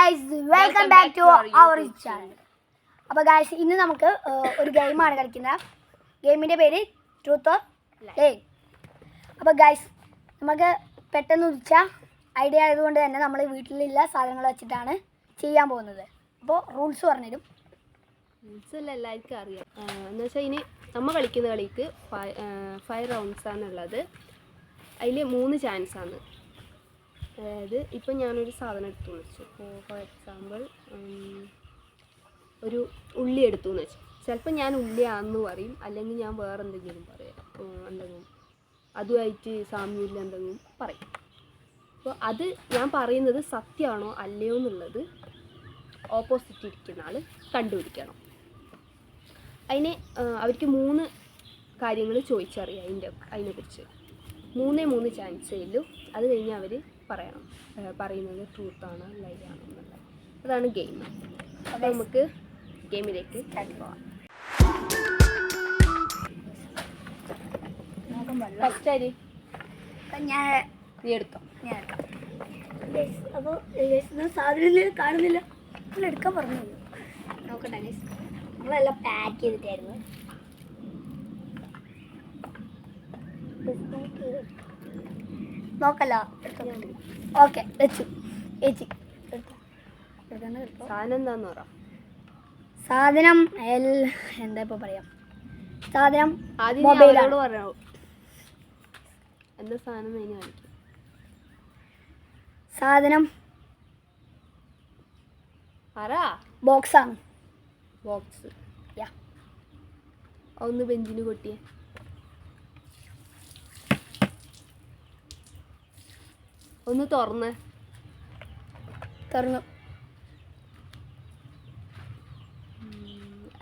Guys welcome back to our channel അപ്പോൾ guys ഇന്ന് നമുക്ക് ഒരു ഗെയിമാണ് കളിക്കുന്നത്. ഗെയിമിന്റെ പേര് ട്രൂത്ത് ഓർ ലേ അപ്പോൾ ഗായ്സ് നമുക്ക് പെട്ടെന്ന് ഉദിച്ച ഐഡിയ ആയതുകൊണ്ട് തന്നെ നമ്മൾ വീട്ടിലുള്ള സാധനങ്ങൾ വെച്ചിട്ടാണ് ചെയ്യാൻ പോകുന്നത്. അപ്പോൾ റൂൾസ് പറഞ്ഞുതരും. റൂൾസെല്ലാം എല്ലാവർക്കും അറിയാം. എന്ന് വെച്ചാൽ ഇനി നമ്മൾ കളിക്കുന്ന കളിക്ക് ഫൈവ് റൗണ്ട്സ് ആണുള്ളത്. അതിൽ മൂന്ന് ചാൻസ് ആണ്. അതായത് ഇപ്പം ഞാനൊരു സാധനം എടുത്തു എന്ന് വെച്ചു ഇപ്പോൾ ഫോർ എക്സാമ്പിൾ ഒരു ഉള്ളി എടുത്തു എന്ന് വെച്ചു. ചിലപ്പോൾ ഞാൻ ഉള്ളിയാണെന്ന് പറയും അല്ലെങ്കിൽ ഞാൻ വേറെ എന്തെങ്കിലും പറയാം. എന്തെങ്കിലും അതുമായിട്ട് സാമ്യമില്ല എന്തെങ്കിലും പറയും. അപ്പോൾ അത് ഞാൻ പറയുന്നത് സത്യമാണോ അല്ലയോ എന്നുള്ളത് ഓപ്പോസിറ്റ് ഇരിക്കുന്ന ആൾ കണ്ടുപിടിക്കണം. അതിനെ അവർക്ക് മൂന്ന് കാര്യങ്ങൾ ചോദിച്ചറിയാം അതിന്റെ അതിനെക്കുറിച്ച്. മൂന്നേ മൂന്ന് ചാൻസേ ഉള്ളൂ. അത് കഴിഞ്ഞ് അവർ പറയണം പറയുന്നത് ആണ് ലൈ ആണോ എന്നുള്ളത്. അതാണ് ഗെയിം അപ്പോൾ നമുക്ക് ഗെയിമിലേക്ക് പോവാം. ഫസ്റ്റ് ഞാൻ നീ എടുത്തോ. ഞാൻ എടുക്കാം. അപ്പോൾ സാധനം കാണുന്നില്ല. എടുക്കാൻ പറഞ്ഞു നോക്കട്ടെ നമ്മളെല്ലാം പാക്ക് ചെയ്തിട്ടായിരുന്നു. നോക്കല്ല. ഓക്കെ വെച്ചു. ചേച്ചി. സാധനം എന്താന്ന് പറ. സാധനം എന്താ ഇപ്പൊ പറയാം? സാധനം എന്താ സാധനം സാധനം ബോക്സാണ്. ബോക്സ്. ഒന്ന് ബെഞ്ചിന് കൊട്ടിയേ. ഒന്ന് തുറന്ന്. തുറന്നു.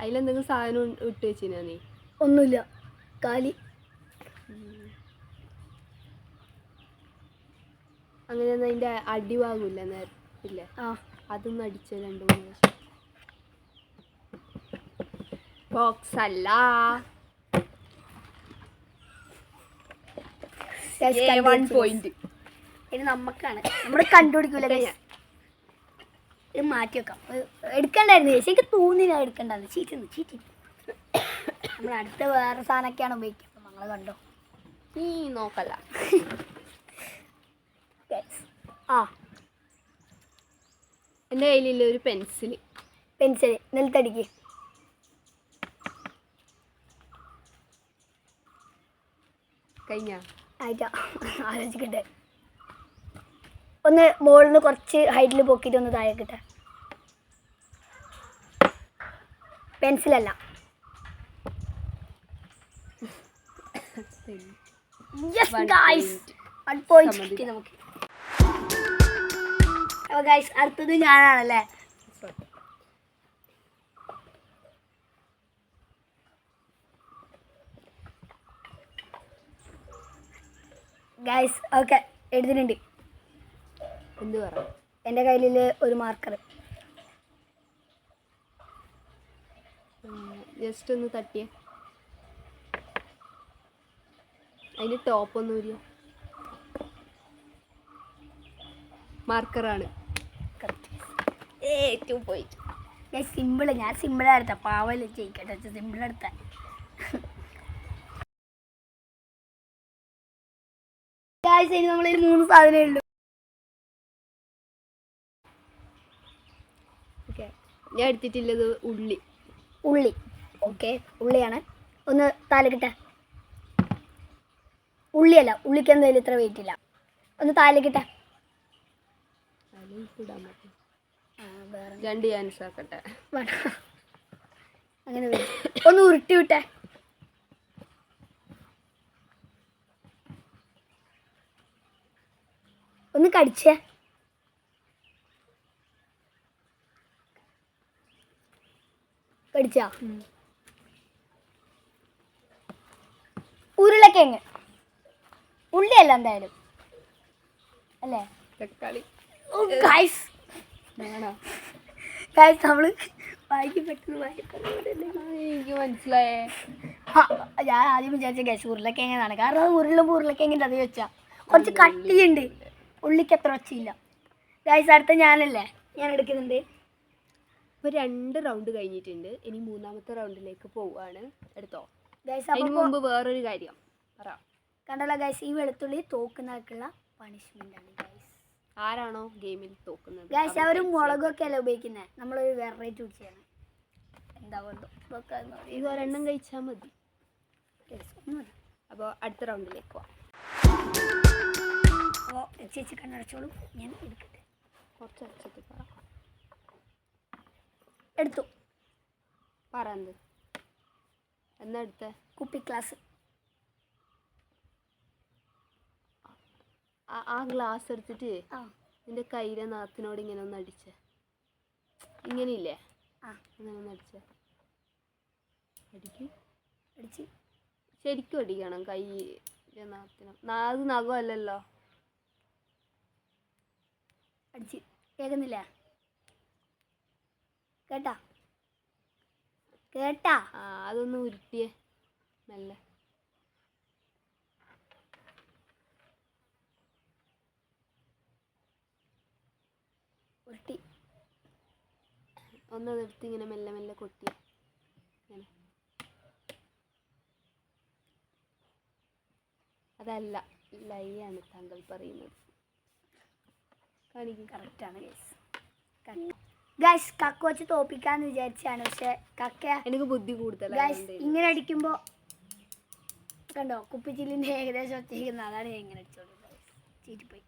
അതിലെന്തെങ്കിലും സാധനം ഇട്ട് വെച്ചിനാ നീ? ഒന്നുമില്ല. കാലി. അങ്ങനെ അതിന്റെ അടിഭാഗമില്ല നേരത്തില്ല ആ. അതൊന്നും അടിച്ച രണ്ട് മൂന്ന് പ്രാവശ്യം. ബോക്സ് അല്ല. വൺ പോയിന്റ് ഇത് നമുക്കാണ് നമ്മൾ കണ്ടുപിടിക്കൂല. ഇത് മാറ്റി വെക്കാം. എടുക്കണ്ടായിരുന്നു ചേച്ചി എനിക്ക് തോന്നി എടുക്കണ്ടായിരുന്നു ചീറ്റുന്നു ചീറ്റി നമ്മൾ അടുത്ത വേറെ സാധനമൊക്കെയാണ് ഉപയോഗിക്കുക. അപ്പം നമ്മൾ കണ്ടോ? നീ നോക്കല്ല. ആ. എന്റെ കയ്യിലില്ല ഒരു പെൻസിൽ പെൻസിൽ നിലത്തടിക്ക് കഴിഞ്ഞ? ആയിട്ടാ. ആലോചിക്കട്ടെ. ഒന്ന് മുകളിൽ നിന്ന് കുറച്ച് ഹൈറ്റിൽ പൊക്കിയിട്ട് ഒന്ന് താഴെ കിട്ടാം പെൻസിലല്ല. Yes One guys one point നമുക്ക്. അപ്പോൾ ഗായ്സ് അടുത്തത് ഞാനാണല്ലേ? ഗൈസ് ഓക്കെ എഴുതിയിട്ടുണ്ട് എന്ത് പറ എന്റെ കയ്യിൽ ഒരു മാർക്കർ ജസ്റ്റ് ഒന്ന് തട്ടിയേ. അതിന് ടോപ്പൊന്നുമില്ല മാർക്കറാണ് ഏറ്റവും പോയിട്ട് ഞാൻ സിമ്പിൾ ഞാൻ സിമ്പിളാണ് എടുത്ത പാവൽ ചെയ്യിക്കട്ടെ സിമ്പിൾ എടുത്ത ഗായ്സ് ഇനി നമ്മളൊരു മൂന്ന് സാധനമേ ഉള്ളൂ ഓക്കെ ഞാൻ എടുത്തിട്ടുള്ളത് ഉള്ളി. ഉള്ളി. ഓക്കെ ഉള്ളിയാണ്. ഒന്ന് താലക്കിട്ടെ ഉള്ളിയല്ല ഉള്ളിക്ക് എന്തായാലും ഇത്ര വെയിറ്റ് ഇല്ല. ഒന്ന് താലക്കിട്ടെ. കിട്ട രണ്ട് ചാൻസ് ആക്കട്ടെ അങ്ങനെ. ഒന്ന് ഉരുട്ടി വിട്ടേ. ഒന്ന് കടിച്ചേ. കടിച്ചാ ഉരുളക്കിഴങ്ങ്. ഉള്ളിയല്ല എന്തായാലും. അല്ലേ? തക്കാളി. ഗൈസ് ഗൈസ് നമ്മൾ വായിക്ക് പെട്ടെന്ന് വായിക്കാൻ എനിക്ക് മനസ്സിലായേ. ആ, ഞാൻ ആദ്യം വിചാരിച്ച ഗ്യാസ് ഉരുളക്കിഴങ്ങാണ്. കാരണം അത് ഉരുളുമ്പോൾ ഉരുളക്കിഴങ്ങിന്റെ അത് വെച്ചാ. കുറച്ച് കട്ടിയുണ്ട്. ഉള്ളിക്ക് അത്ര ഒച്ചയില്ല. ഗൈസ് അടുത്ത ഞാനല്ലേ? ഞാൻ എടുക്കുന്നുണ്ട്. ഇപ്പൊ രണ്ട് റൗണ്ട് കഴിഞ്ഞിട്ടുണ്ട്. ഇനി മൂന്നാമത്തെ റൗണ്ടിലേക്ക് പോവാണ് എടുത്തോ? ഗൈസ് അതിന് മുമ്പ് വേറൊരു കാര്യം. പറ. കണ്ടല്ലോ ഗൈസ് ഈ വെളുത്തുള്ളി തോക്കുന്നവർക്കുള്ള പണിഷ്മെന്റ് ആണ് ഗൈസ് ആരാണോ ഗെയിമിൽ തോക്കുന്നത്? ഗൈസ് അവർ മുളകൊക്കെ അല്ല ഉപയോഗിക്കുന്നത് നമ്മളൊരു വെറൈറ്റി കുടിച്ചാണ് എന്താ കൊണ്ടോ ഇത് ഒരെണ്ണം കഴിച്ചാൽ മതി. അപ്പോൾ അടുത്ത റൗണ്ടിലേക്ക് പോവാം. അപ്പോൾ ചേച്ചി കണ്ണടച്ചോളൂ. ഞാൻ എടുക്കട്ടെ. കുറച്ച് അടച്ചിട്ട് പറ. എടുത്തു. പറ എന്ത്? എന്നാ എടുത്തേ? കുപ്പി ക്ലാസ് ആ- ഗ്ലാസ് എടുത്തിട്ട് നിന്റെ കയ്യിലെ നാത്തിനോട് ഇങ്ങനെ ഒന്ന് അടിച്ച. ഇങ്ങനെ ഇല്ലേ ആ. അങ്ങനെ ഒന്ന് അടിച്ച. അടിക്കും. അടിച്ച്. ശരിക്കും അടിക്കണം കയ്യിലെ നാത്തിനോ. നാത് നഖമല്ലല്ലോ. അടിച്ച്. കേൾക്കുന്നില്ല? കേട്ടാ? കേട്ടാ? ആ അതൊന്ന് ഉരുട്ടിയേ. മെല്ലെ. ഉരുട്ടി. ഒന്ന് അതെടുത്ത് ഇങ്ങനെ മെല്ലെ മെല്ലെ കൊട്ടിയേ. ഇങ്ങനെ. അതല്ല ലൈയാണ് താങ്കൾ പറയുന്നത്. കാണിക്കും. കറക്റ്റാണ് ഗൈസ് ഗൈസ് കക്ക വെച്ച് തോപ്പിക്കാന്ന് വിചാരിച്ചാണ്. പക്ഷെ കക്ക എനിക്ക് ബുദ്ധി കൂടുതൽ ഗൈസ് ഇങ്ങനെ അടിക്കുമ്പോ കണ്ടോ കുപ്പിച്ചില്ലിന്റെ ഏകദേശം ഒറ്റയ്ക്കുന്ന അതാണ് ഞാൻ ഇങ്ങനെ ചീറ്റിപ്പോയി.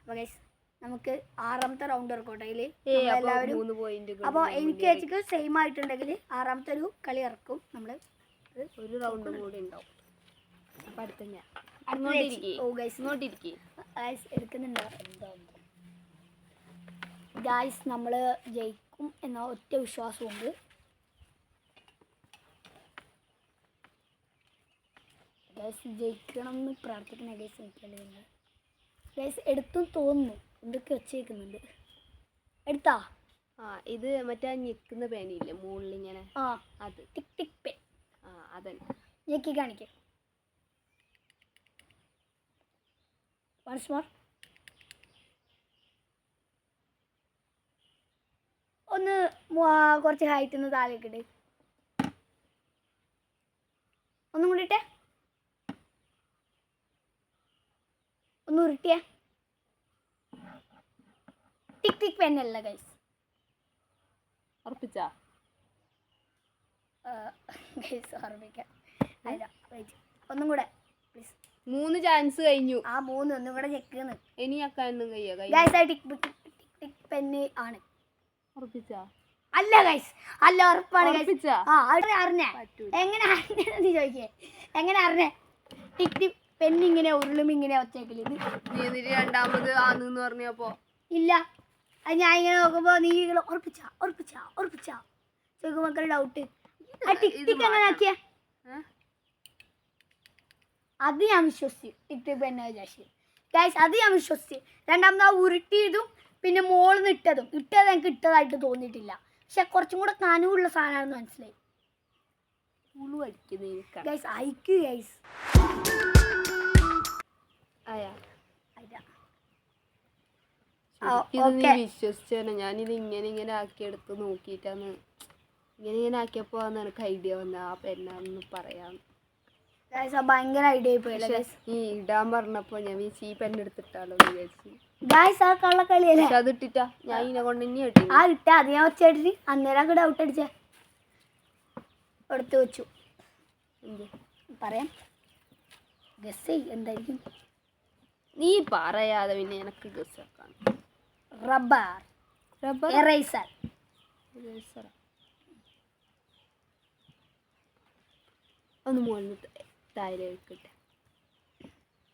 അപ്പോൾ ഗൈസ് നമുക്ക് ആറാമത്തെ റൗണ്ട് ഇറക്കോട്ടെ. അപ്പൊ എല്ലാവരും അപ്പോൾ എനിക്ക് വെച്ചിട്ട് സെയിം ആയിട്ടുണ്ടെങ്കിൽ ആറാമത്തെ ഒരു കളി ഇറക്കും. നമ്മൾ ഒരു റൗണ്ട് കൂടി ഉണ്ടാവും. അപ്പൊ അടുത്ത ഞാൻ. എടുക്കുന്നുണ്ടോ? ഗൈസ് നമ്മൾ ജയിക്കും എന്ന ഒറ്റ വിശ്വാസമുണ്ട് ഗൈസ് ജയിക്കണം എന്ന് പ്രാർത്ഥിക്കുന്ന ഗൈസ് എനിക്കല്ലേ ഗൈസ് എടുത്തും തോന്നുന്നു. എന്തൊക്കെ വെച്ചേക്കുന്നുണ്ട്? എടുത്താ? ആ ഇത് മറ്റേ ഞെക്കുന്ന പേനയില്ലേ? മുകളിൽ ഇങ്ങനെ ആ അത്. ടിക് ടിക് പേ ആ അതന്നെ. ഞെക്കി കാണിക്കാം. വൺസ് മോർ ഒന്ന് മു- ആ, കുറച്ച് ഹൈറ്റ് ഒന്ന് താഴേക്ക് ഇട്. ഒന്നും കൂടി ഇട്ടേ. ഒന്ന് ഉരുട്ടിയ. ടിക് ടിക് പെന്നല്ല ഗൈസ് ഉറപ്പിച്ചാ? ഗൈസ് ഓർമ്മിക്കാം അല്ല. ഒന്നും കൂടെ പ്ലീസ് മൂന്ന് ചാൻസ് കഴിഞ്ഞു. ആ മൂന്ന് ഒന്നും കൂടെ ചെക്ക് ഇനി ഒന്നും കഴിയാ? Guys tick tick tick pen ആണ്. ഉറപ്പിച്ചാ? അല്ല ഗൈസ് അല്ല ഉറപ്പാണ് ഗൈസ് ആ അറിഞ്ഞേ? എങ്ങനെ അറിഞ്ഞെന്ന് ചോദിക്കേ. എങ്ങനെ അറിഞ്ഞേ? ടിക് ടിക് പെന്ന് ഇങ്ങനെ ഉരുളും ഇങ്ങനെ ഒച്ചേക്കൽ നീ എന്നിട്ട് രണ്ടാമത് ആന്ന് പറഞ്ഞപ്പോ ഇല്ല. അത് ഞാൻ ഇങ്ങനെ നോക്കുമ്പോ നീ ഇങ്ങനെ ഉറപ്പിച്ചാ ഉറപ്പിച്ചാ ഉറപ്പിച്ചാ. ചോദിക്കും മക്കളെ ഡൗട്ട് ആ ടിക് ടിക് എങ്ങനെ ആക്കിയ? അത് ഞാൻ വിശ്വസിച്ചു. ടിക് ടിക് പെന്നെ വിചാരിച്ചു. ഗൈസ് അത് ഞാൻ വിശ്വസിച്ചു. രണ്ടാമത് ആ ഉരുട്ടിയതും പിന്നെ മോളിൽ നിന്ന് ഇട്ടതും. ഇട്ടത് എനിക്ക് ഇട്ടതായിട്ട് തോന്നിയിട്ടില്ല. പക്ഷെ കുറച്ചും കൂടെ കനവുള്ള സാധനമാണെന്ന് മനസ്സിലായി. അടിക്കുന്ന ഗൈസ് അയക്ക് ഗൈസ്. വിശ്വസിച്ചാണ് ഞാനിത് ഇങ്ങനെ ഇങ്ങനെ ആക്കിയെടുത്ത് നോക്കിയിട്ടാണ്. ഇങ്ങനെ ഇങ്ങനെ ആക്കിയപ്പോ എനിക്ക് ഐഡിയ വന്ന ആ പെണ്ണാന്ന് പറയാം ഭയങ്കര ഐഡിയ പോയല്ലേ ഗൈസ് ഈ ഇടാൻ പറഞ്ഞപ്പോ ഞാൻ ഈ ഈ എന്നെ എടുത്തിട്ടാലോ വിചാരിച്ചു. ഗൈസ് ആ അത് ഇട്ടിട്ടാ. ഞാൻ ഇതിനെ കൊണ്ട് ഇനി ഇട്ടി ആ ഇട്ട. അത് ഞാൻ അന്നേരം ഔട്ട് അടിച്ചേ. എടുത്ത് വെച്ചു. പറയാം. ഗസ് എന്തായിരിക്കും? നീ പറയാതെ പിന്നെ എനക്ക് ഗസ്സാക്കാൻ റബ്ബർ റബ്ബർ എറൈസർ ഒന്ന് മുകളിൽ താഴെ വെക്കട്ടെ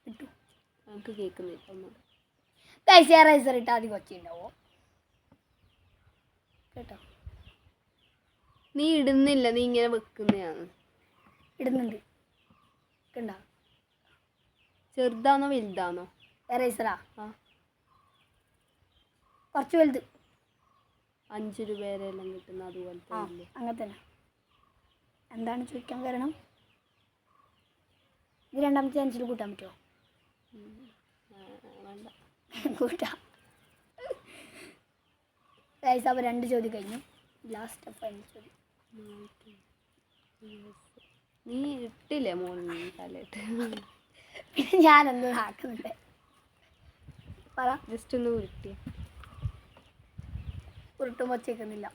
കിട്ടും നമുക്ക് കേൾക്കുന്നില്ല ഒന്നും ഗൈസ് എറൈസർ ഇട്ട് അധികം ഒച്ചയുണ്ടാവോ കേട്ടോ? നീ ഇടുന്നില്ല നീ ഇങ്ങനെ വെക്കുന്നതാണ്. ഇടുന്നുണ്ട്. കണ്ടോ? ചെറുതാണോ വലുതാണോ? എറൈസറാ ആ? കുറച്ച് വലുത്. അഞ്ച് രൂപ വരെ എല്ലാം കിട്ടുന്ന അതുപോലത്തെ ആ അങ്ങനെ തന്നെ എന്താണ് ചോദിക്കാൻ കാരണം? ഇത് രണ്ടാമത്തെ അഞ്ചിൽ കൂട്ടാൻ പറ്റുമോ? കൂട്ടാം. ഗൈസ് അപ്പോൾ രണ്ട് ചോദ്യം കഴിഞ്ഞു. ലാസ്റ്റ് ഫൈനൽ ചോദ്യം. നീ ഇട്ടില്ലേ മോളിന് തലയിട്ട്? പിന്നെ ഞാൻ എന്തോ ആക്കുന്നുണ്ട്. പറ. ജസ്റ്റ് ഒന്ന് ഉരുട്ടി. ഉരുട്ടും വച്ചേക്കുന്നില്ല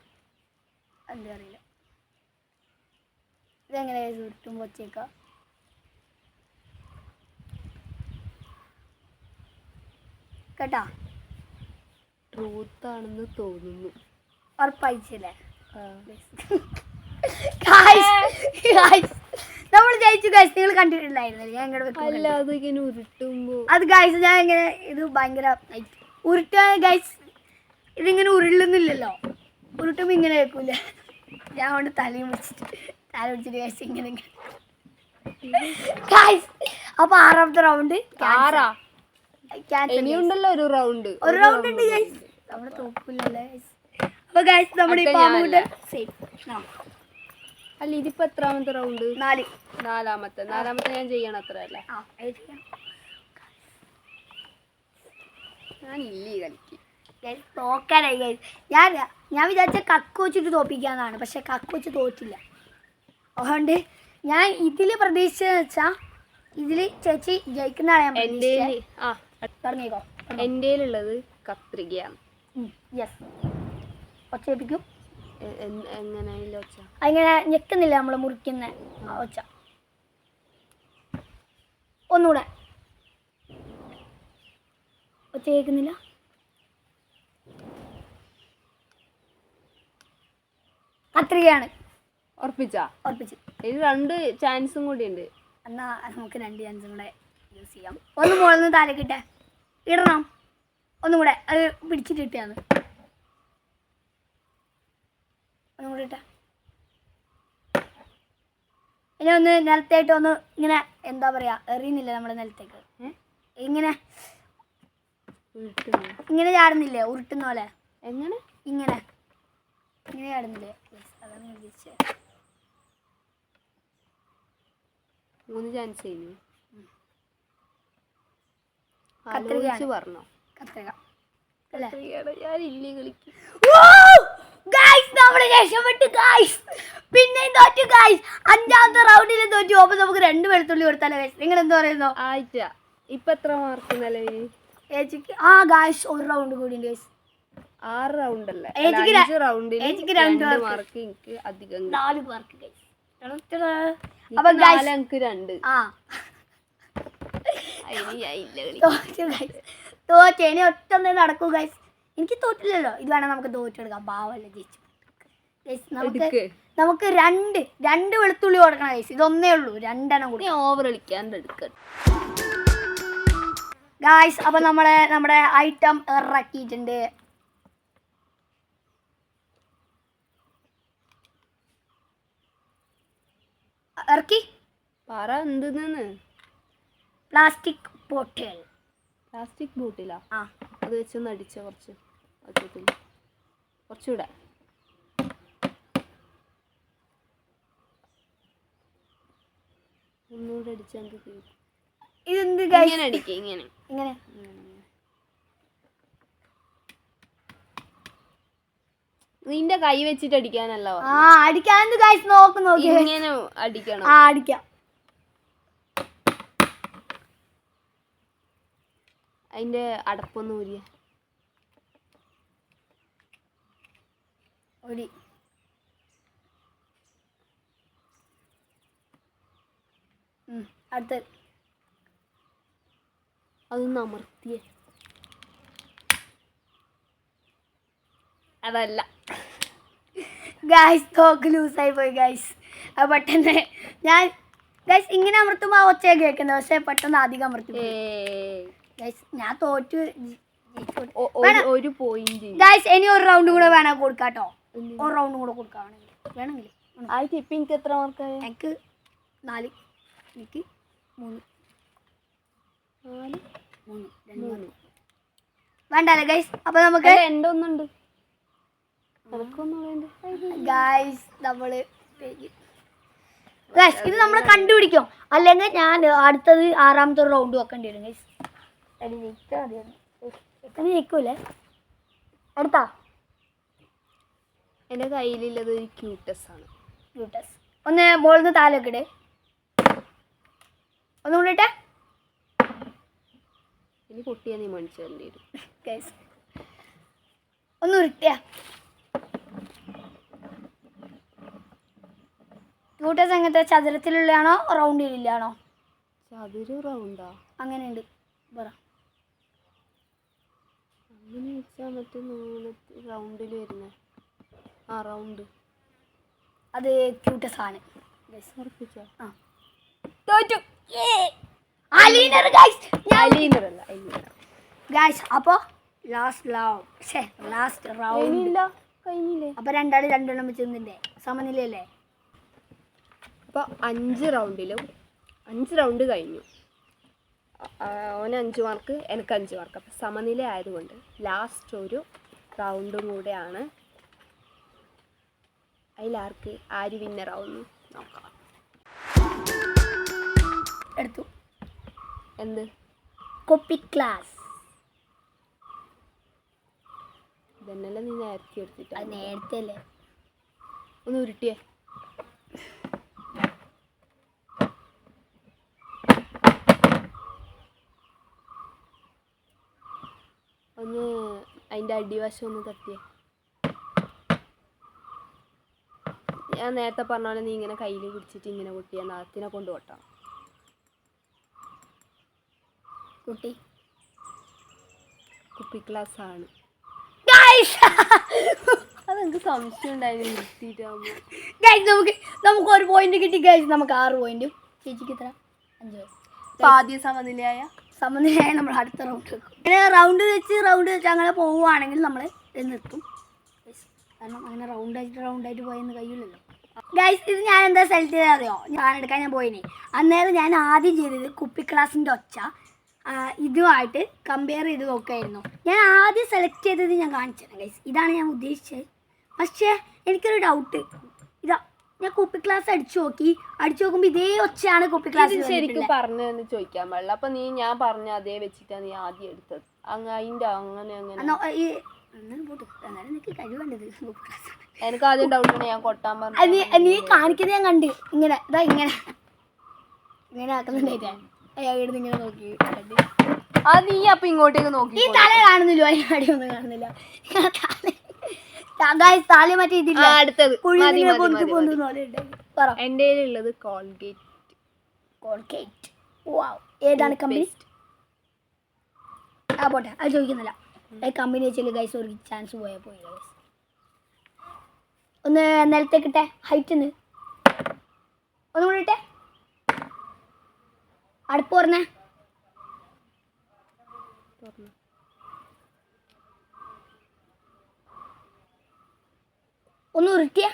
എന്താ അറിയില്ല. ഇതെങ്ങനെ ഉരുട്ടും വച്ചേക്ക കേട്ടാ. ട്രൂത്ത് ആണെന്ന് തോന്നുന്നു. ഉറപ്പയച്ചില്ലേ. നമ്മൾ ജയിച്ചു ഗൈസ് നിങ്ങൾ കണ്ടിട്ടുണ്ടായിരുന്നില്ല? ഞാൻ ഇങ്ങോട്ട് അത് ഇങ്ങനെ ഉരുട്ടുമ്പോ. അത് ഗൈസ് ഞാൻ ഇങ്ങനെ ഇത് ഭയങ്കര ഉരുട്ടാൻ ഗൈസ് ഇതിങ്ങനെ ഉരുളുന്നില്ലല്ലോ. ഉരുട്ടുമ്പോ ഇങ്ങനെ വെക്കൂല. ഞാൻ കൊണ്ട് തലയും പിടിച്ചിട്ട് തല പിടിച്ചിട്ട് ഗൈസ് ഇങ്ങനെ ഗൈസ് അപ്പൊ ആറാമത്തെ റൗണ്ട് ആറാ. ഇനിയുണ്ടല്ലോ ഒരു റൗണ്ട് ഒരു റൗണ്ട് ഉണ്ട് ഗൈസ് നമ്മുടെ തോക്കില്ലല്ലേ ഗൈസ് അപ്പൊ ഗൈസ് നമ്മുടെ പാമ്പുണ്ട്? അല്ല ഇതിപ്പോ എത്രാമത്തെ റൗണ്ട് നാല്. നാലാമത്തെ. നാലാമത്തെ ഞാൻ ചെയ്യണം അത്ര അല്ലേ. ഞാൻ ഇല്ലേ കളിക്ക്? ഗൈസ്, തോക്കാനായി ഗൈസ് ഞാൻ ഞാൻ വിചാരിച്ച കക്ക് വെച്ചിട്ട് തോപ്പിക്കാന്നാണ് പക്ഷെ കക്ക് വെച്ച് തോറ്റില്ല. അതുകൊണ്ട് ഞാൻ ഇതിൽ പ്രതീക്ഷിച്ചതെന്ന് വെച്ചാൽ ഇതിൽ ചേച്ചി ജയിക്കുന്നതാണ് ഞാൻ പ്രതീക്ഷിച്ചത് പറഞ്ഞേക്കോ. എന്റെ ഉള്ളത് കത്രികയാണ്. യെസ് ഒച്ചയിപ്പിക്കും എ- എങ്ങനെ ഒച്ച. അങ്ങനെ ഞെക്കുന്നില്ല നമ്മൾ മുറിക്കുന്ന ഒച്ച? ഒന്നുകൂടെ ഒച്ച കേൾക്കുന്നില്ല? കത്രികയാണ്. ഉറപ്പിച്ചാ? ഉറപ്പിച്ച്. ഇത് രണ്ട് ചാൻസും കൂടി ഉണ്ട് എന്നാ നമുക്ക് രണ്ട് ചാൻസും കൂടെ യൂസ് ചെയ്യാം. ഒന്ന് മുകളിൽ നിന്ന് താഴേക്കിട്ടെ ഇടണം. ഒന്നും കൂടെ അത് പിടിച്ചിട്ട് ഇട്ടാന്ന് ഒന്നും കൂടെ ഇട്ട. ഇനി ഒന്ന് നിലത്തായിട്ട് ഒന്ന് ഇങ്ങനെ എന്താ പറയാ എറിയുന്നില്ല നമ്മുടെ നിലത്തേക്ക്? ഇങ്ങനെ ഇങ്ങനെ ചാടുന്നില്ലേ ഉരുട്ടുന്ന പോലെ? എങ്ങനെ? ഇങ്ങനെ. ഇങ്ങനെ ചാടുന്നില്ലേ? അതാണ് മൂന്ന് ചാൻസ് കഴിഞ്ഞു കത്രികയാണ്. പറഞ്ഞോ. കത്രിക. പിന്നെ തോറ്റു ഗൈസ് അഞ്ചാമത്തെ റൗണ്ടിൽ തോറ്റു. അപ്പൊ നമുക്ക് രണ്ട് വെളുത്തുള്ളി കൊടുത്താലോ ഗൈസ് നിങ്ങൾ എന്താ പറയുന്നു? ആയിട്ടാ. ഇപ്പൊ എത്ര മാർക്ക് നിലവിൽ ഏച്ചിക്ക് ആ ഗായ്സ് ഒരു റൗണ്ട് കൂടി ഗൈസ് ആറ് റൗണ്ട് അല്ലേ? അഞ്ച് റൗണ്ടിൽ രണ്ട് മാർക്ക് എനിക്ക് അധികം നാല് മാർക്ക് ഗൈസ് അപ്പൊ എനിക്ക് രണ്ട്. ആ അതിന് ഞാൻ ഇല്ല കളി തോറ്റു ഗൈസ് തോറ്റു. ഇനി ഒറ്റ ഒന്നേ നടക്കൂ ഗൈസ് എനിക്ക് തോറ്റില്ലല്ലോ. ഇത് വേണം നമുക്ക് തോറ്റെടുക്കാം. പാവല്ലേ ജയിച്ചു. ഗൈസ് നമുക്ക് നമുക്ക് രണ്ട് രണ്ട് വെളുത്തുള്ളി കൊടുക്കണം ഗൈസ് ഇതൊന്നേ ഉള്ളൂ. രണ്ടെണ്ണം കൂടി ഓവർ കളിക്കാണ്ട് ഗായ്സ് അപ്പൊ നമ്മളെ നമ്മുടെ ഐറ്റം ഇറക്കിയിട്ടുണ്ട്. ഇറക്കി. പറ എന്തെന്ന് പ്ലാസ്റ്റിക് ബോട്ടിൽ പ്ലാസ്റ്റിക് ബോട്ടിലാ ആ? അത് വെച്ചൊന്ന് അടിച്ച കുറച്ച്. ഒറ്റത്തിൽ കുറച്ചുകൂടെ. ഒന്നുകൂടെ അടിച്ചാൽ? ഇതെന്ത് ഇങ്ങനെ അടിക്കുക ഇങ്ങനെ. ഇങ്ങനെ. നിന്റെ കൈ വെച്ചിട്ട് അടിക്കാനല്ലോ ആ അടിക്കാൻ നോക്ക് നോക്കി. ഇങ്ങനെ അടിക്കണം. ആ അടിക്കാം. അതിന്റെ അടപ്പൊന്ന് ഊരിയ. ഒരു അടുത്ത. അതൊന്ന് അമർത്തിയ. അതല്ല. ഗായ്സ് തോക്ക് ലൂസായി പോയി ഗായ്സ് അത് പെട്ടെന്ന് ഞാൻ ഗായ്സ് ഇങ്ങനെ അമർത്തുമ്പോൾ ആ ഒച്ച കേൾക്കുന്നത് പക്ഷേ പെട്ടെന്ന് അധികം അമർത്തി ഞാൻ തോറ്റ്. ഒരു- പോയിന്റ് ഗൈസ് ഇനി ഒരു റൗണ്ട് കൂടെ വേണം കൊടുക്കാട്ടോ. ഒരു റൗണ്ട് കൂടെ കൊടുക്കുകയാണെങ്കിൽ വേണമെങ്കിൽ. വേണം. ആയിട്ട് ഇപ്പൊ എനിക്ക് എത്ര മാർക്ക് എനിക്ക് നാല് എനിക്ക് മൂന്ന്. നാല്? മൂന്ന്. രണ്ട് മൂന്ന്. വേണ്ടല്ലേ ഗൈസ് അപ്പൊ നമുക്ക് എന്റെ ഒന്നുണ്ട്. ഗൈസ് നമ്മൾ ഗൈസ് ഇത് നമ്മൾ കണ്ടുപിടിക്കും. അല്ലെങ്കിൽ ഞാൻ അടുത്തത് ആറാമത്തെ റൗണ്ട് വെക്കേണ്ടി വരും ഗൈസ് ജയിച്ചാൽ മതിയായിരുന്നു. ജയിക്കൂലേ അടുത്താ എന്റെ കയ്യിലുള്ളത് ഒരു ക്യൂട്ടസ് ആണ്. ക്യൂട്ടസ് ഒന്ന് മുകളിൽ നിന്ന് താലൊക്കെ ഇടേ ഒന്നുകൂടി ഇട്ടെ ഇനി കുട്ടിയെ നീ മേടിച്ചു തരേണ്ടി വരും. ഒന്ന് ഉരുട്ടിയ. ക്യൂട്ടസ് എങ്ങനത്തെ? ചതുരത്തിലുള്ളതാണോ? റൗണ്ടിലുള്ളതാണോ ചതുരു റൗണ്ടാ അങ്ങനെയുണ്ട്. പറ. അങ്ങനെ വെച്ചാൽ മറ്റേ നീളത്തിൽ റൗണ്ടിൽ വരുന്ന. ആ റൗണ്ട് അത് ക്യൂട്ടസ് ആണ് ഉറപ്പിച്ചോ? ആ. തോറ്റു. അലീനർ ഗൈസ് ഐലൈനർ അല്ല ഐലൈനർ ഗൈസ് അപ്പോൾ ലാസ്റ്റ് ലവ് ഷേ ലാസ്റ്റ് റൗണ്ട് കഴിഞ്ഞില്ല അപ്പോൾ രണ്ടാൾ രണ്ടെണ്ണം വെച്ച് നിന്നില്ലേ? സമനിലയല്ലേ? അപ്പോൾ അഞ്ച് റൗണ്ടിലും അഞ്ച് റൗണ്ട് കഴിഞ്ഞു. ഓന് അഞ്ച് മാർക്ക് എനിക്ക് അഞ്ച് മാർക്ക് അപ്പം സമനില ആയതുകൊണ്ട് ലാസ്റ്റ് ഒരു റൗണ്ടും കൂടെയാണ് അതിലാർക്ക് ആര് വിന്നറാവുന്നു നോക്കാം. എടുത്തു. എന്ത്? കൊപ്പി ക്ലാസ് ഇതന്നെല്ലാം നീ നേരത്തെ എടുത്തിട്ട് നേരത്തെ അല്ലേ? ഒന്ന് ഉരുട്ടിയേ. ഒന്ന് അതിന്റെ അടിവശം ഒന്ന് തട്ടിയേ. ഞാൻ നേരത്തെ പറഞ്ഞ പോലെ നീ ഇങ്ങനെ കയ്യിൽ പിടിച്ചിട്ട് ഇങ്ങനെ പൊട്ടിയാൽ നാത്തിനെ കൊണ്ട് പൊട്ടാം കുട്ടി. കുപ്പി ക്ലാസ് ആണ്. അതെനിക്ക് സംശയം ഉണ്ടായിരുന്നു നിർത്തിയിട്ടാകുമ്പോൾ ഗൈസ് നമുക്ക് നമുക്ക് ഒരു പോയിന്റ് കിട്ടി ഗൈസ്. നമുക്ക് ആറ് പോയിന്റും ചേച്ചിക്ക് ഇത്ര അഞ്ച് ആദ്യ സമനിലയായ സമനിലയായി നമ്മൾ അടുത്ത റൗണ്ട് വെക്കും. അങ്ങനെ റൗണ്ട് വെച്ച് റൗണ്ട് വെച്ച് അങ്ങനെ പോവുകയാണെങ്കിൽ നമ്മൾ നിർത്തും. കാരണം അങ്ങനെ റൗണ്ടായിട്ട് റൗണ്ടായിട്ട് പോയെന്ന് കഴിയില്ലല്ലോ ഗൈസ് ഇത് ഞാൻ എന്താ സെലക്ട് ചെയ്തത് അറിയോ ഞാൻ എടുക്കാൻ ഞാൻ പോയിനി. അന്നേരം ഞാൻ ആദ്യം ചെയ്തത് കുപ്പി ക്ലാസിന്റെ ഒച്ച ഇതുമായിട്ട് കമ്പയർ ചെയ്ത് നോക്കായിരുന്നു ഞാൻ ആദ്യം സെലക്ട് ചെയ്തത് ഞാൻ കാണിച്ചു തരാം ഗൈസ് ഇതാണ് ഞാൻ ഉദ്ദേശിച്ചത്. പക്ഷേ എനിക്കൊരു ഡൗട്ട് ഇതാ ഞാൻ കോപ്പി ക്ലാസ് അടിച്ചു നോക്കി. അടിച്ചു നോക്കുമ്പോൾ ഇതേ ഒച്ചയാണ് കോപ്പി ക്ലാസ് ശരിക്കും പറഞ്ഞതെന്ന് ചോദിക്കാൻ പാടില്ല. അപ്പൊ നീ ഞാൻ പറഞ്ഞ അതേ വെച്ചിട്ടാ നീ ആദ്യം എടുത്തത്. അങ്ങ് അതിന്റെ അങ്ങനെ അങ്ങനെ. എനിക്ക് ആദ്യം ഡൗട്ട് ഞാൻ കൊട്ടാൻ പറഞ്ഞു നീ കാണിക്കുന്ന കാണിക്കുന്നത് ഞാൻ കണ്ട്. ഇങ്ങനെ ഇതാ ഇങ്ങനെ. ഇങ്ങനെ ആക്കുന്നുണ്ടായിട്ടാ അയാളുടെ ഇങ്ങനെ നോക്കി. അത് നീ അപ്പൊ ഇങ്ങോട്ടേക്ക് നോക്കി ഈ തല കാണുന്നില്ല. അതിനാടി ഒന്നും കാണുന്നില്ല. തല മറ്റേ ഇതില്ല. അടുത്തത്. എന്റെ ഉള്ളത് കോൾഗേറ്റ് കോൾഗേറ്റ് വാവ് ഏതാണ് കമ്പനി? ആ പോട്ടെ. അത് ചോദിക്കുന്നില്ല. കമ്പനി വെച്ചാൽ ഗൈസ് ഒരു ചാൻസ് പോയാൽ പോയി ഗൈസ് ഒന്ന് നിലത്തേക്ക് ഇട്ടെ ഹൈറ്റ് ഒന്ന്. ഒന്നും കൂടി ഇട്ടെ. അടുപ്പ് പറഞ്ഞേ ഒന്ന് ഉരുട്ടിയ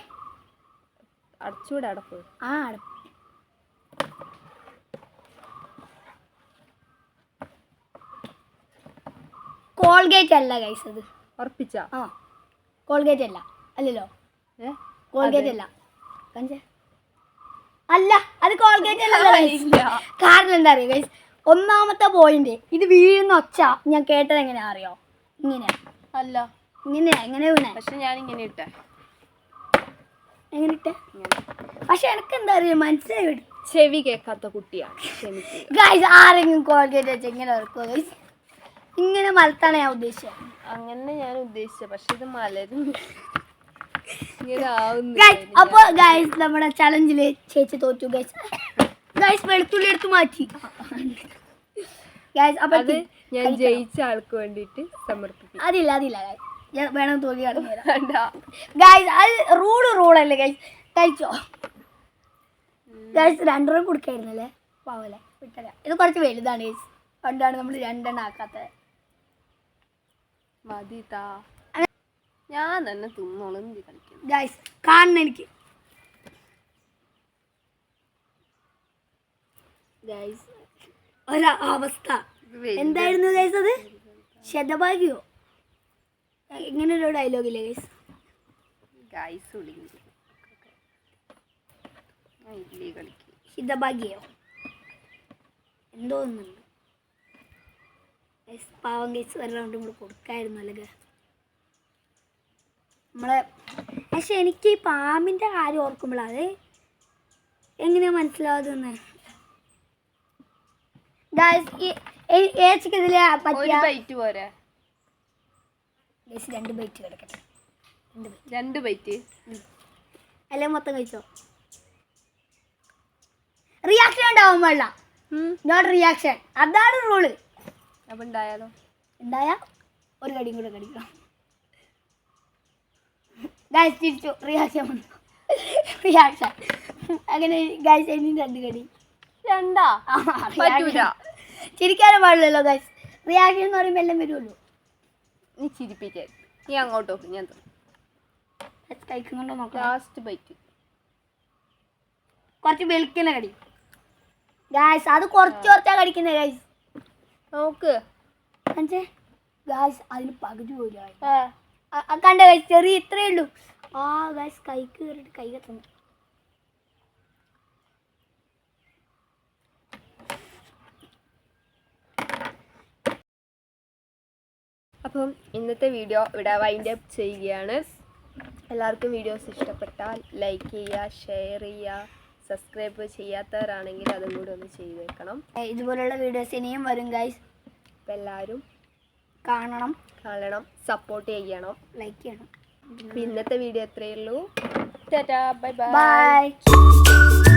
അടച്ചുകൂടെ അടപ്പ് ആ അടപ്പ് കോൾഗേറ്റ് അല്ല ഗൈസ് അത്. ഉറപ്പിച്ച? ആ കോൾഗേറ്റ് അല്ല. അല്ലല്ലോ? ഏ? കോൾഗേറ്റ് അല്ല. കഞ്ചേ. അല്ല അത് കോൾഗേറ്റ് അല്ല. കാരണം എന്താ അറിയോ ഗൈസ് ഒന്നാമത്തെ പോയിന്റ് ഇത് വീഴുന്ന ഒച്ച ഞാൻ കേട്ടത് എങ്ങനെയാ അറിയോ? ഇങ്ങനെയാ. അല്ല. ഇങ്ങനെയാ എങ്ങനെ വീണേ. പക്ഷെ ഞാൻ ഇങ്ങനെ ഇട്ടേ. എങ്ങനെ ഇട്ടേ പക്ഷെ എനിക്ക് എന്താ അറിയോ? മനസ്സിലായി? ചെവി കേൾക്കാത്ത കുട്ടിയാണ്. ഗൈസ് ആരെങ്കിലും കോൾഗേറ്റ് വെച്ച് ഇങ്ങനെ ഓർക്കുക ഗൈസ് ഇങ്ങനെ മലത്താണ് ഞാൻ ഉദ്ദേശിച്ചത് അങ്ങനെ ഞാൻ ഉദ്ദേശിച്ചത് പക്ഷെ ഇത് മലരും. അപ്പൊ ഗൈസ് നമ്മുടെ ചലഞ്ചിൽ ചേച്ചി തോറ്റു ഗൈസ് ഗൈസ് വെളുത്തുള്ളി എടുത്ത് മാറ്റി. ഗൈസ് അപ്പൊ ഞാൻ ജയിച്ച ആൾക്ക് വേണ്ടിയിട്ട് സമർപ്പിക്കും. അതില്ല അതില്ല ഗൈസ് ഞാൻ വേണം വേണ്ട. ഗൈസ് അത് റൂൾ റൂളല്ലേ ഗൈസ് കഴിച്ചോ? ഗൈസ് രണ്ടെണ്ണം കൊടുക്കായിരുന്നല്ലേ? പാവല്ലേ? വിട്ടല്ല ഇത് കുറച്ച് വലുതാണ് ഗൈസ് അതുകൊണ്ടാണ് നമ്മൾ രണ്ടെണ്ണം ആക്കാത്തത്. ഞാൻ തന്നെ തിന്നോളും ഗൈസ് കാണണം എനിക്ക്. ഗൈസ് ഒരവസ്ഥ. എന്തായിരുന്നു ഗൈസ് അത്? ശതഭാഗ്യോ? ഇങ്ങനെ ഒരു ഡയലോഗ് ഇല്ലേ ഗൈസ് ഗൈസ് ഹിതഭാഗ്യോ ഇഡ്ലി കളിക്കും. ശിതഭാഗ്യോ എന്തോ ഒന്നുണ്ട് ഗൈസ് പാവം ഗൈസ് ഒരു റൗണ്ടും കൂടെ കൊടുക്കായിരുന്നു അല്ലെങ്കിൽ നമ്മളെ പക്ഷെ എനിക്ക് ഈ പാമ്പിന്റെ കാര്യം ഓർക്കുമ്പോഴത് എങ്ങനെയാ മനസ്സിലാവുന്നത് ഗായ്സ് ഏച്ചക്ക് പറ്റിയ പോരെ. ഗൈസ് രണ്ട് ബൈറ്റ് കിടക്കട്ടെ. രണ്ട് ബൈറ്റ് എല്ലാം മൊത്തം കഴിച്ചോ? റിയാക്ഷൻ ഉണ്ടാവും പാടില്ല നോട്ട് റിയാക്ഷൻ അതാണ് റൂൾ അപ്പം ഉണ്ടായാലോ? ഉണ്ടായാ ഒരു കടിയും കൂടെ കടിക്കണം ഗായ്സ് തിരിച്ചു. റിയാക്ഷൻ വന്നു. റിയാക്ഷൻ അങ്ങനെ ഗായ്സ് ഇനി രണ്ട് കടി. രണ്ടാ. ചിരിക്കാനും പാടില്ലല്ലോ ഗായ്സ് റിയാക്ഷൻ എന്ന് പറയുമ്പോൾ എല്ലാം വരുമല്ലോ നീ ചിരിപ്പിക്കാൻ നീ അങ്ങോട്ട് നോക്ക് ഞാൻ കഴിക്കുന്നുണ്ടോ നോക്കാം. ലാസ്റ്റ് ബൈറ്റ് കുറച്ച് വെളുക്കുന്ന കടി. ഗായ്സ് അത് കുറച്ച് കുറച്ചാ കടിക്കുന്നത് ഗായ്സ് നോക്ക്. മനസ്സേ ഗായ്സ് അതിന് പകുതി പോലും കണ്ട ഗൈസ് ചെറിയ ഇത്രയേ ഉള്ളൂ. ആ ഗൈസ് കൈക്ക് കയറിയിട്ട് കൈ കത്തുന്നു അപ്പം ഇന്നത്തെ വീഡിയോ ഇവിടെ വൈൻഡ് അപ്പ് ചെയ്യുകയാണ്. എല്ലാവർക്കും വീഡിയോസ് ഇഷ്ടപ്പെട്ടാൽ ലൈക്ക് ചെയ്യുക ഷെയർ ചെയ്യുക സബ്സ്ക്രൈബ് ചെയ്യാത്തവരാണെങ്കിൽ അതും കൂടി ഒന്ന് ചെയ്തേക്കണം. വെക്കണം ഇതുപോലുള്ള വീഡിയോസ് ഇനിയും വരും ഗൈസ് അപ്പം എല്ലാവരും കാണണം. കാണണം സപ്പോർട്ട് ചെയ്യണം. ലൈക്ക് ചെയ്യണം. അപ്പം ഇന്നത്തെ വീഡിയോ എത്രയേ ഉള്ളൂ. Tata bye bye bye